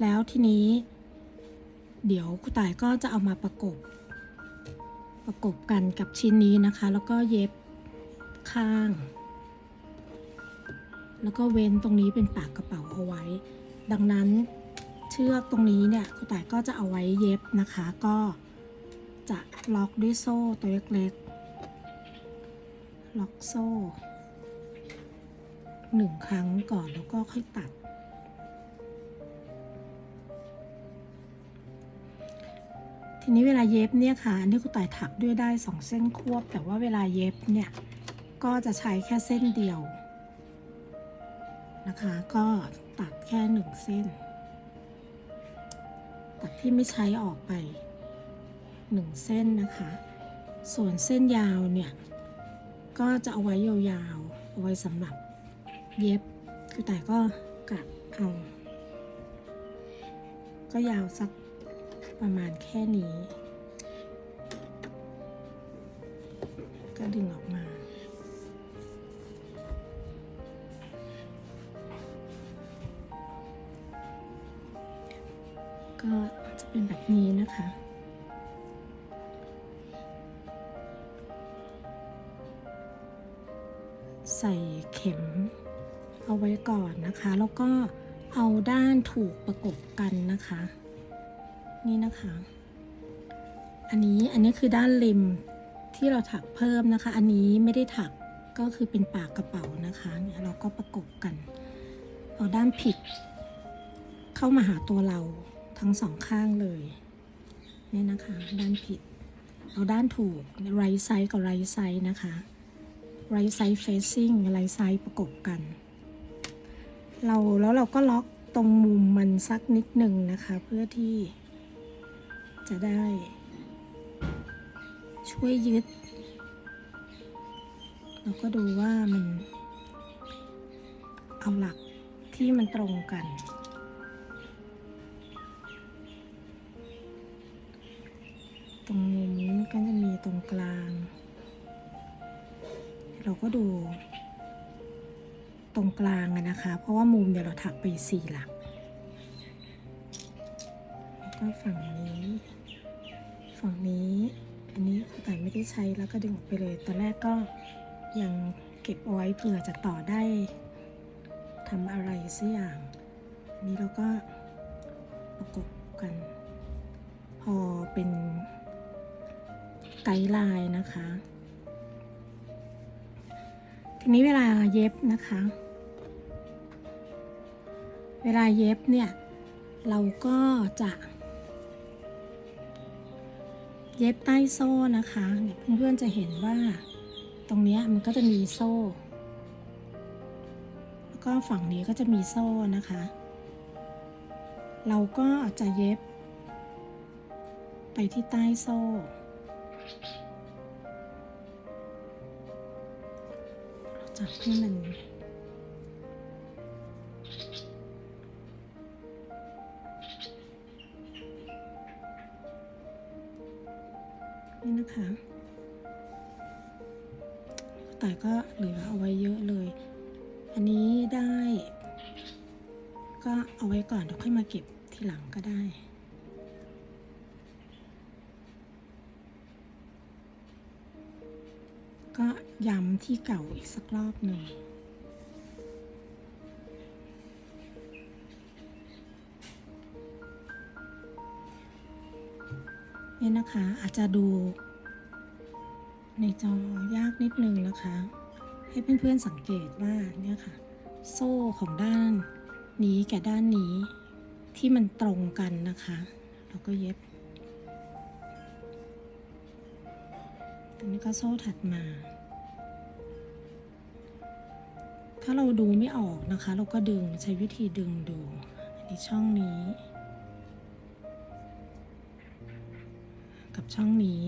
แล้วทีนี้ เดี๋ยวครูต่ายก็จะเอามาประกบ ประกบกันกับชิ้นนี้นะคะ แล้วก็เย็บข้าง แล้วก็เว้นตรงนี้เป็นปากกระเป๋าเอาไว้ ดังนั้นเชือกตรงนี้เนี่ยครูต่ายก็จะเอาไว้เย็บนะคะ ก็จะล็อกด้วยโซ่ตัวเล็กๆ ล็อกโซ่หนึ่งครั้งก่อนแล้วก็ค่อยตัด ทีนี้เวลาเย็บเนี่ยค่ะอันนี้ครูต่ายถักด้วยได้สองเส้นควบ แต่ว่าเวลาเย็บเนี่ยก็จะใช้แค่เส้นเดียวนะคะ ก็ตัดแค่หนึ่งเส้น ตัดที่ไม่ใช้ออกไปหนึ่งเส้นนะคะ ส่วนเส้นยาวเนี่ยก็จะเอาไว้ยาวๆเอาไว้สำหรับเย็บคือแต่ก็กะเอาก็ยาวสัก ประมาณแค่นี้ ก็ดึงออกมา ก็จะเป็นแบบนี้นะคะใส่เข็มเอาไว้ก่อนนะคะ แล้วก็เอาด้านถูกประกบกันนะคะ นี่นะคะ อันนี้อันนี้คือด้านริมที่เราถักเพิ่มนะคะ อันนี้ไม่ได้ถักก็คือเป็นปากกระเป๋านะคะเนี่ยเราก็ประกบกัน เอาด้านผิด เข้ามาหาตัวเราทั้งสองข้างเลยนี่นะคะ ด้านผิด เอาด้านถูก right side กับ right side นะคะ right side facing right side ประกบกัน เราแล้วเราก็ล็อกตรงมุมมันสักนิดหนึ่งนะคะ เพื่อที่ จะได้ ช่วยยึดเราก็ดูว่ามัน เอาหลักที่มันตรงกัน ตรงมุมนี้ก็จะมีตรงกลาง เราก็ดู ตรงกลางนะคะ เพราะว่ามุมเดี๋ยวเราถักไปสี่หลักแล้วก็ฝั่งนี้ ฝั่งนี้ อันนี้ครูแต่ไม่ได้ใช้แล้วก็ดึงออกไปเลย ตอนแรกก็ยังเก็บเอาไว้เผื่อจะต่อได้ทำอะไรสักอย่าง นี้เราก็ประกบกัน พอเป็นไกด์ไลน์นะคะ ทีนี้เวลาเย็บนะคะ เวลาเย็บเนี่ย เราก็จะ เย็บใต้โซ่นะคะเพื่อนๆจะเห็นว่าตรงนี้มันก็จะมีโซ่ แล้วก็ฝั่งนี้ก็จะมีโซ่นะคะ เราก็จะเย็บ ไปที่ใต้โซ่ จับให้มัน นี่ะคะ แต่ก็เหลือเอาไว้เยอะเลย อันนี้ได้ ก็เอาไว้ก่อนเดี๋ยวค่อยมาเก็บทีหลังก็ได้ก็ย้ำที่เก่าอีกสักรอบหนึ่ง เนี่ยนะคะอาจจะดู ในจอยากนิดนึงนะคะ ให้เพื่อนๆสังเกตว่าเนี่ยค่ะ โซ่ของด้านนี้กับด้านนี้ที่มันตรงกันนะคะ เราก็เย็บตรงนี้ก็โซ่ถัดมา ถ้าเราดูไม่ออกนะคะ เราก็ดึงใช้วิธีดึงดูอันนี้ช่องนี้ กับช่องนี้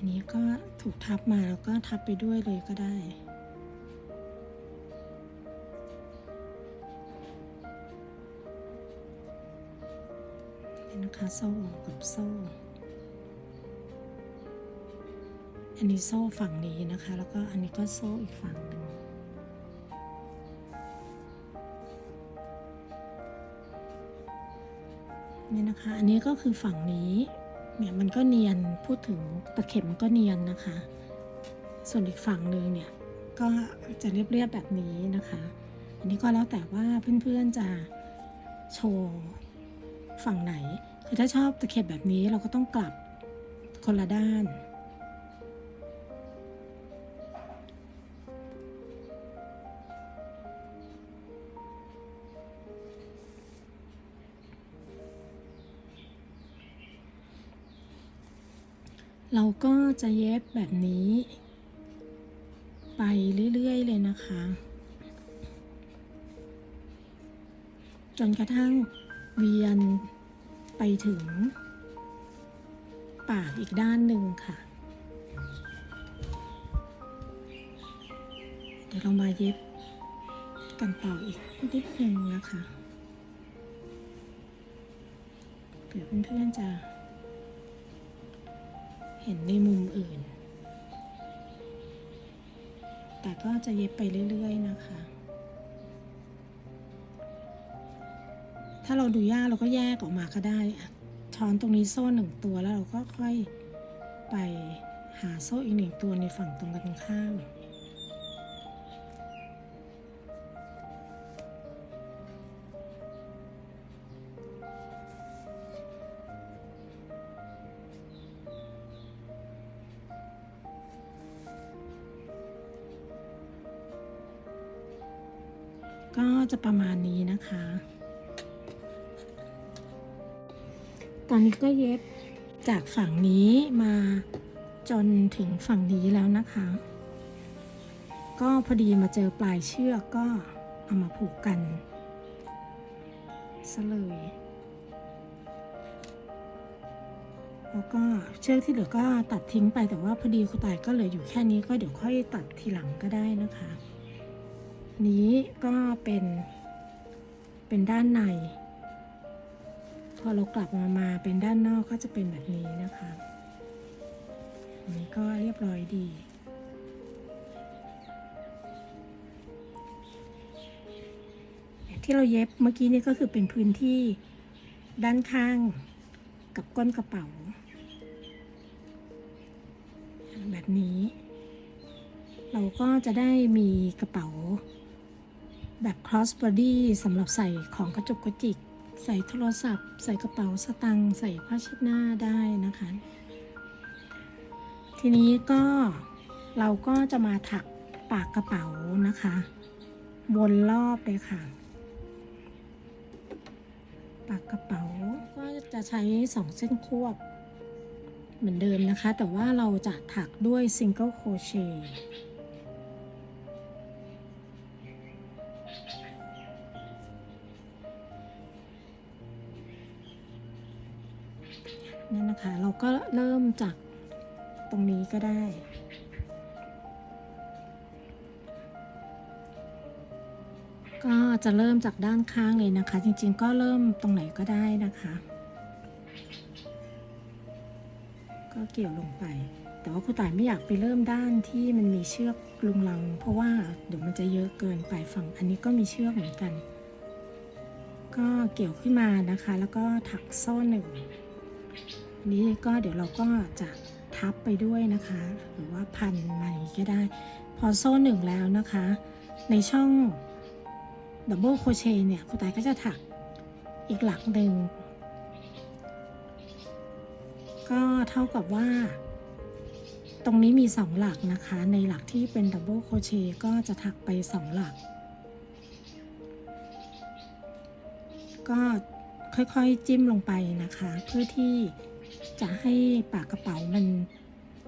อันนี้ก็ถูกทับมาแล้วก็ทับไปด้วยเลยก็ได้นนะคะโซ่กับโซ่ อันนี้โซ่ฝั่งนี้นะคะ แล้วก็อันนี้ก็โซ่อีกฝั่งหนึ่งนี่นะคะ อันนี้ก็คือฝั่งนี้ เนี่ยมันก็เนียนพูดถึงตะเข็บมันก็เนียนนะคะ ส่วนอีกฝั่งหนึ่งเนี่ยก็จะเรียบๆแบบนี้นะคะ อันนี้ก็แล้วแต่ว่าเพื่อนๆจะโชว์ฝั่งไหน คือถ้าชอบตะเข็บแบบนี้เราก็ต้องกลับคนละด้าน เราก็จะเย็บแบบนี้ ไปเรื่อย ๆ เลยนะคะ จนกระทั่งเวียนไปถึง ปากอีกด้านหนึ่งค่ะ เดี๋ยวเรามาเย็บกันต่ออีกนิดนึงนะคะเผื่อเพื่อนๆจะ ห็นในมุมอื่น แต่ก็จะเย็บไปเรื่อย ๆ นะคะ ถ้าเราดูยากเราก็แยกออกมาก็ได้ช้อนตรงนี้โซ่หนึ่งตัวแล้วเราก็ค่อยไปหาโซ่อีกหนึ่งตัวในฝั่งตรงกันข้าม ก็จะประมาณนี้นะคะ ตอนนี้ก็เย็บจากฝั่งนี้มาจนถึงฝั่งนี้แล้วนะคะ ก็พอดีมาเจอปลายเชือกก็เอามาผูกกันซะเลยแล้วก็เชือกที่เหลือก็ตัดทิ้งไปแต่ว่าพอดีครูตายก็เหลืออยู่แค่นี้ก็เดี๋ยวค่อยตัดทีหลังก็ได้นะคะ นี้ก็เป็น เป็นด้านใน พอเรากลับมามาเป็นด้านนอกก็จะเป็นแบบนี้นะคะอันนี้ก็เรียบร้อยดีที่เราเย็บเมื่อกี้นี่ก็คือเป็นพื้นที่ด้านข้างกับก้นกระเป๋า แบบนี้ เราก็จะได้มีกระเป๋า แบบ cross body สำหรับใส่ของกระจุกกระจิก ใส่โทรศัพท์ ใส่กระเป๋าสตังค์ใส่ผ้าเช็ดหน้าได้นะคะ ทีนี้ก็เราก็จะมาถักปากกระเป๋านะคะ วนรอบเลยค่ะ ปากกระเป๋าก็จะใช้สองเส้นควบ เหมือนเดิมนะคะ แต่ว่าเราจะถักด้วย single crochet นั่นนะคะ เราก็เริ่มจากตรงนี้ก็ได้ ก็จะเริ่มจากด้านข้างเลยนะคะ จริงๆ ก็เริ่มตรงไหนก็ได้นะคะ ก็เกี่ยวลงไป แต่ว่าครูต่ายไม่อยากไปเริ่มด้านที่มันมีเชือกลุงลัง เพราะว่าเดี๋ยวมันจะเยอะเกินไปฝั่งอันนี้ก็มีเชือกเหมือนกัน ก็เกี่ยวขึ้นมานะคะ แล้วก็ถักโซ่หนึ่ง นี้ก็เดี๋ยวเราก็จะทับไปด้วยนะคะ หรือว่าพันใหม่ก็ได้ พอโซ่หนึ่งแล้วนะคะ ในช่องดับเบิลโคเชเนี่ยครูตายก็จะถักอีกหลักหนึ่งก็เท่ากับว่า ตรงนี้มีสองหลักนะคะ ในหลักที่เป็นดับเบิลโคเชก็จะถักไปสองหลัก ก็ ค่อยๆจิ้มลงไปนะคะ เพื่อที่จะให้ปากกระเป๋ามัน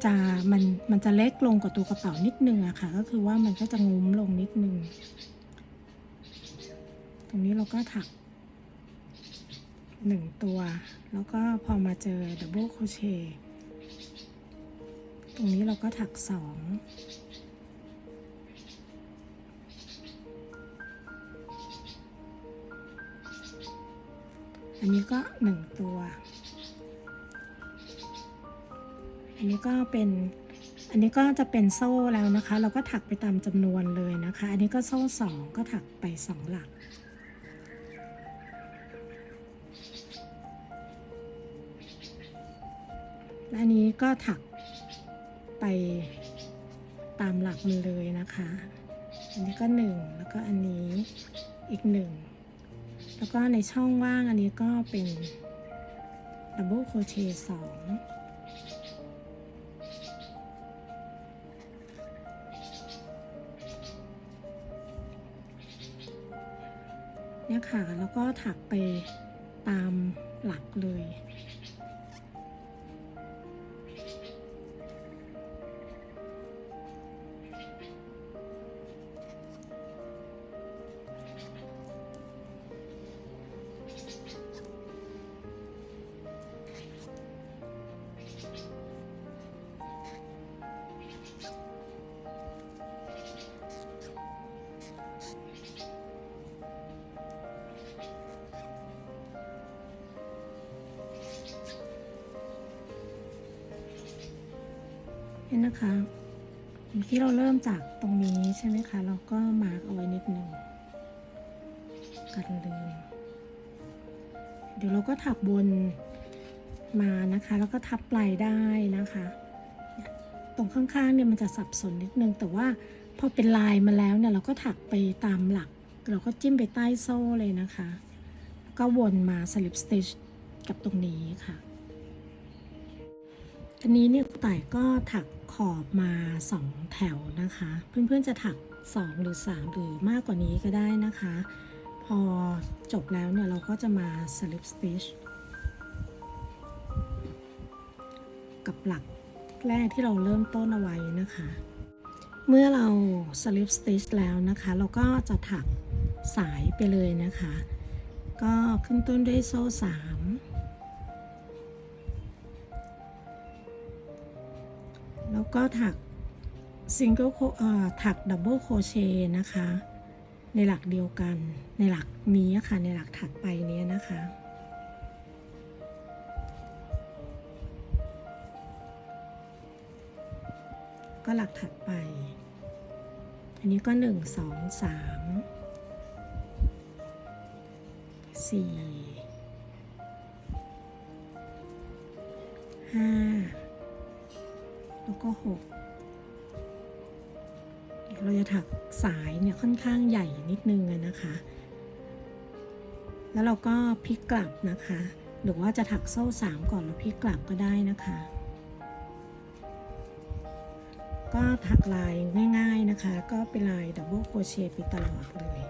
จะมันมันจะเล็กลงกว่าตัวกระเป๋านิดนึงอะค่ะ ก็คือว่ามันก็จะงุ้มลงนิดนึง ตรงนี้เราก็ถักหนึ่งตัว แล้วก็พอมาเจอดับเบิลโคเชตรงนี้เราก็ถักสอง อันนี้ก็หนึ่งตัว อันนี้ก็เป็น อันนี้ก็จะเป็นโซ่แล้วนะคะ เราก็ถักไปตามจำนวนเลยนะคะ อันนี้ก็โซ่สองก็ถักไปสองหลักและอันนี้ก็ถักไปตามหลักมันเลยนะคะ อันนี้ก็หนึ่งแล้วก็อันนี้อีกหนึ่ง แล้วก็ในช่องว่างอันนี้ก็เป็นดับเบิลโคเชต์สองเนี่ยค่ะ แล้วก็ถักไปตามหลักเลย นี่นะคะเมื่อกี้เราเริ่มจากตรงนี้ใช่ไหมคะ เราก็มาร์กเอาไว้นิดหนึ่งกันลืมเดี๋ยวเราก็ถักบนมานะคะ แล้วก็ทับปลายได้นะคะ ตรงข้างๆเนี่ยมันจะสับสนนิดนึง แต่ว่าพอเป็นลายมาแล้วเนี่ยเราก็ถักไปตามหลัก เราก็จิ้มไปใต้โซ่เลยนะคะ ก็วนมาสลิปสติชกับตรงนี้ค่ะ อันนี้เนี่ยครูต่ายก็ถัก ขอบมาสองแถวนะคะ เพื่อนๆจะถัก 2 หรือ 3 หรือมากกว่านี้ก็ได้นะคะ พอจบแล้วเนี่ยเราก็จะมา slip stitch กับหลักแรกที่เราเริ่มต้นเอาไว้นะคะ เมื่อเรา slip stitch แล้วนะคะ เราก็จะถักสายไปเลยนะคะ ก็ขึ้นต้นด้วยโซ่3 ก็ถักซิงเกิลเอ่อถักดับเบิลโคเชนะคะ ในหลักเดียวกันในหลักนี้ค่ะ ในหลักถัดไปนี้นะคะ ก็หลักถัดไป อันนี้ก็หนึ่งสองสามสี่ห้า แล้วก็หกเราจะถักสายเนี่ยค่อนข้างใหญ่นิดนึงนะคะ แล้วเราก็พลิกกลับนะคะ หรือว่าจะถักโซ่สามก่อนแล้วพลิกกลับก็ได้นะคะ ก็ถักลายง่าย ๆนะคะ ก็เป็นลายดับเบิลโครเชต์ไปตลอดเลย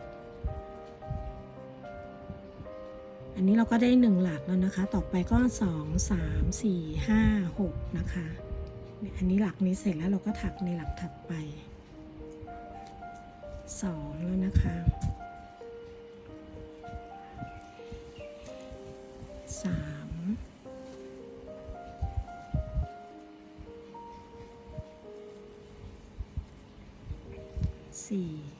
อันนี้เราก็ได้หนึ่งหลักแล้วนะคะ ต่อไปก็สองสามสี่ห้าหกนะคะ อันนี้หลักนี้เสร็จแล้วเราก็ถักในหลักถัดไป 2 แล้วนะคะ 3 4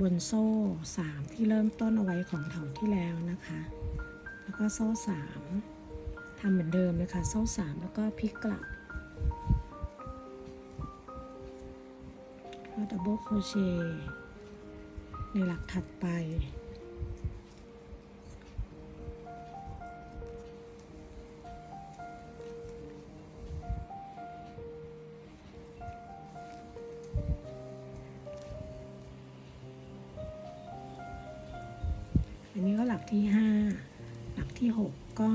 บนโซ่ 3 ที่เริ่มต้นเอาไว้ของแถวที่แล้วนะคะ แล้วก็โซ่ 3ทำเหมือนเดิมเลยค่ะ โซ่ 3 แล้วก็พลิกกลับก็ดับเบิลโคเชในหลักถัดไป ก็หลักที่ 5 หลักที่ 6 ก็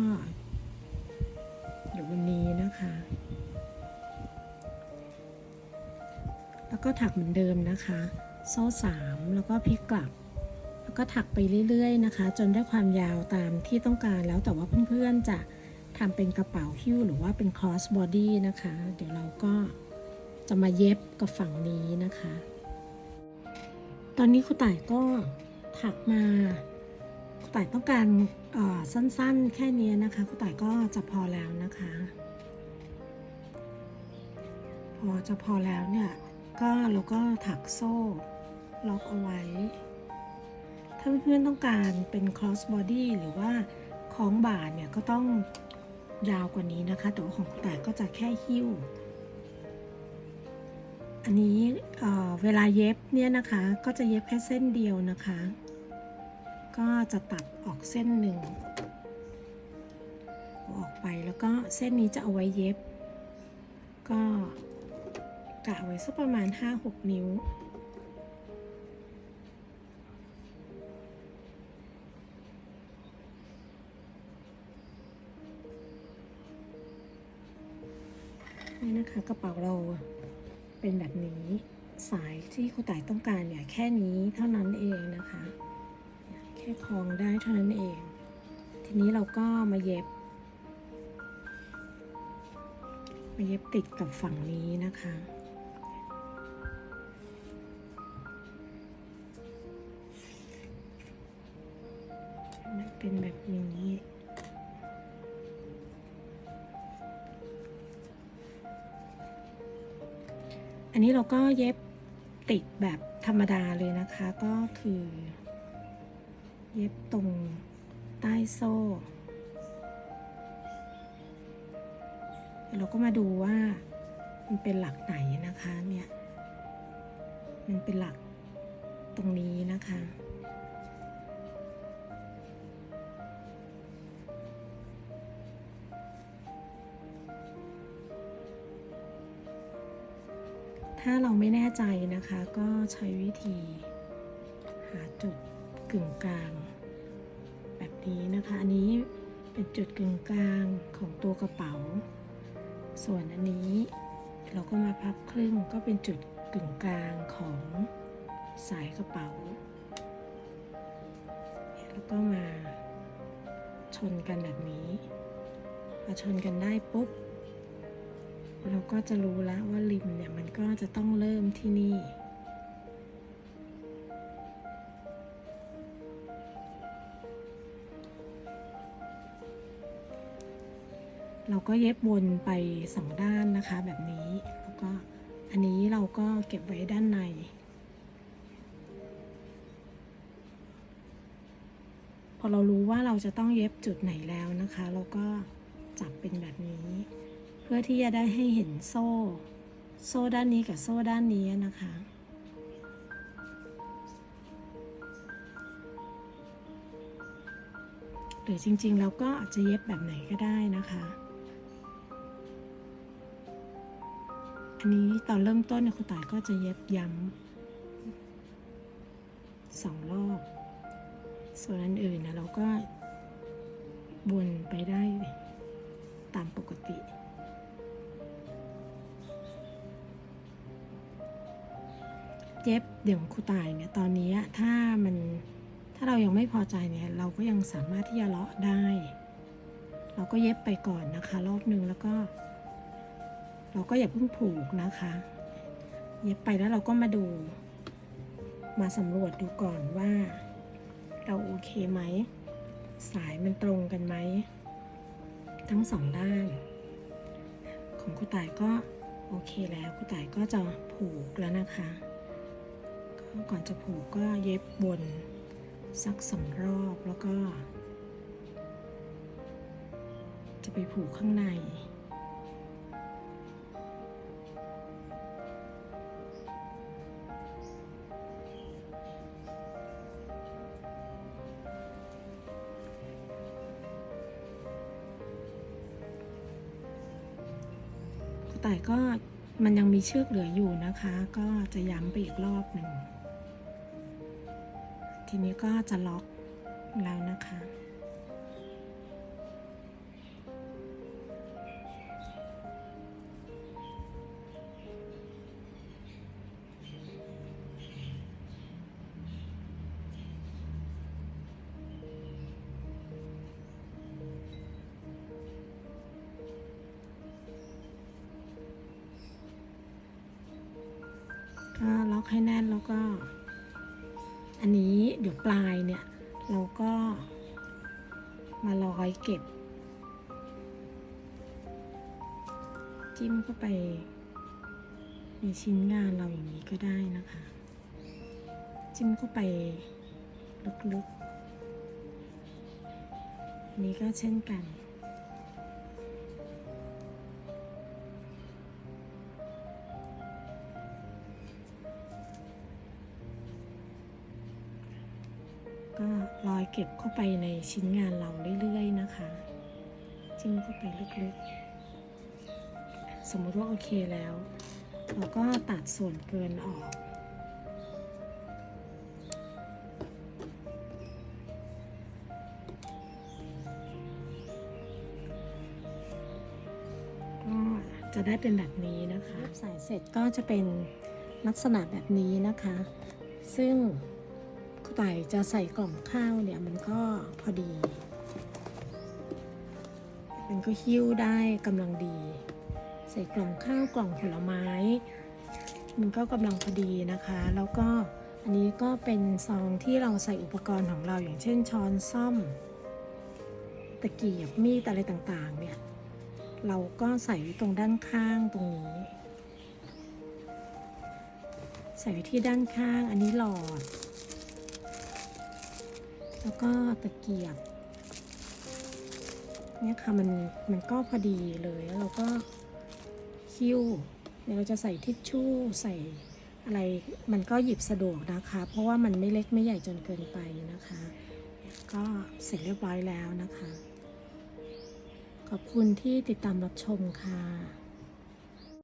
อยู่บนนี้นะคะ แล้วก็ถักเหมือนเดิมนะคะ โซ่ 3 แล้วก็พลิกกลับ แล้วก็ถักไปเรื่อยๆนะคะ จนได้ความยาวตามที่ต้องการแล้วแต่ว่าเพื่อนๆจะทำเป็นกระเป๋าหิ้วหรือว่าเป็น cross body นะคะ เดี๋ยวเราก็จะมาเย็บกับฝั่งนี้นะคะ ตอนนี้ครูต่ายก็ถักมา ครูต่ายต้องการสั้นๆ แค่นี้นะคะครูต่ายก็จะพอแล้วนะคะ พอจะพอแล้วเนี่ยก็เราก็ถักโซ่ล็อกเอาไว้ ถ้าเพื่อนๆต้องการเป็น cross body หรือว่าคล้องบ่าเนี่ยก็ต้องยาวกว่านี้นะคะ แต่ว่าของแต่ก็จะแค่หิ้ว อันนี้เอ่เวลาเย็บเนี่ยนะคะก็จะเย็บแค่เส้นเดียวนะคะ ก็จะตัดออกเส้นหนึ่งออกไปแล้วก็เส้นนี้จะเอาไว้เย็บ ก็กะไว้สักประมาณ 5-6 นิ้ว นี่นะคะกระเป๋าเราเป็นแบบนี้สายที่ครูต่ายต้องการเนี่ยแค่นี้เท่านั้นเองนะคะ ค่คล้องได้เท่านั้นเอง ทีนี้เราก็มาเย็บ มาเย็บติดกับฝั่งนี้นะคะมันเป็นแบบนี้อันนี้เราก็เย็บติดแบบธรรมดาเลยนะคะก็คือ เย็บตรงใต้โซ่เดี๋ยวเราก็มาดูว่ามันเป็นหลักไหนนะคะเนี่ย มันเป็นหลักตรงนี้นะคะ ถ้าเราไม่แน่ใจนะคะก็ใช้วิธีหาจุด งกลาง แบบนี้นะคะ อันนี้เป็นจุดกึ่งกลางของตัวกระเป๋า ส่วนอันนี้เราก็มาพับครึ่งก็เป็นจุดกึ่งกลางของสายกระเป๋า แล้วก็มาชนกันแบบนี้พอชนกันได้ปุ๊บ เราก็จะรู้แล้วว่าริมเนี่ยมันก็จะต้องเริ่มที่นี่ เราก็เย็บวนไปสองด้านนะคะแบบนี้แล้วก็อันนี้เราก็เก็บไว้ด้านใน พอเรารู้ว่าเราจะต้องเย็บจุดไหนแล้วนะคะ เราก็จับเป็นแบบนี้ เพื่อที่จะได้ให้เห็นโซ่ โซ่ด้านนี้กับโซ่ด้านนี้นะคะหรือจริงๆ เราก็อาจจะเย็บแบบไหนก็ได้นะคะ อันนี้ตอนเริ่มต้นเนี่ยครูต่ายก็จะเย็บย้ำสองรอบ ส่วนอันอื่นนะเราก็วนไปได้ตามปกติเย็บเดี๋ยวครูตายเนี่ยตอนนี้ถ้ามันถ้าเรายังไม่พอใจเนี่ยเราก็ยังสามารถที่จะเลาะได้ เราก็เย็บไปก่อนนะคะ รอบหนึ่งแล้วก็ เราก็อย่าเพิ่งผูกนะคะ เย็บไปแล้วเราก็มาดู มาสำรวจดูก่อนว่า เราโอเคไหม สายมันตรงกันไหม ทั้งสองด้าน ของครูต่ายก็โอเคแล้วครูต่ายก็จะผูกแล้วนะคะก,ก่อนจะผูกก็เย็บวนสักสองรอบแล้วก็ จะไปผูกข้างใน กระต่ายก็มันยังมีเชือกเหลืออยู่นะคะ ก็จะย้ำไปอีกรอบหนึ่ง ทีนี้ก็จะล็อกแล้วนะคะ ก็ล็อกให้แน่นแล้วก็ อันนี้เดี๋ยวปลายเนี่ย เราก็มาร้อยเก็บ จิ้มเข้าไป ในชิ้นงานเราอย่างนี้ก็ได้นะคะ จิ้มเข้าไปลึกๆนนี้ก็เช่นกัน เก็บเข้าไปในชิ้นงานเราเรื่อยๆนะคะ จิ้มเข้าไปลึกๆ สมมติว่าโอเคแล้ว เราก็ตัดส่วนเกินออก ก็จะได้เป็นแบบนี้นะคะใส่เสร็จก็จะเป็นลักษณะแบบนี้นะคะ ซึ่ง คุณต่ายจะใส่กล่องข้าวเนี่ยมันก็พอดี มันก็หิ้วได้กำลังดี ใส่กล่องข้าวกล่องผลไม้ มันก็กำลังพอดีนะคะ แล้วก็อันนี้ก็เป็นซองที่เราใส่อุปกรณ์ของเราอย่างเช่นช้อนซ่อม ตะเกียบมีดอะไรต่างๆเนี่ยเราก็ใส่ไว้ตรงด้านข้างตรงนี้ ใส่ไว้ที่ด้านข้างอันนี้หลอด แล้วก็ตะเกียบเนี่ยค่ะมันมันก็พอดีเลยแล้วเราก็คิ้วเดี๋ยเราจะใส่ทิชชู่ใส่อะไรมันก็หยิบสะดวกนะคะ เพราะว่ามันไม่เล็กไม่ใหญ่จนเกินไปนะคะ ก็เสร็จเรียบร้อยแล้วนะคะ ขอบคุณที่ติดตามรับชมค่ะ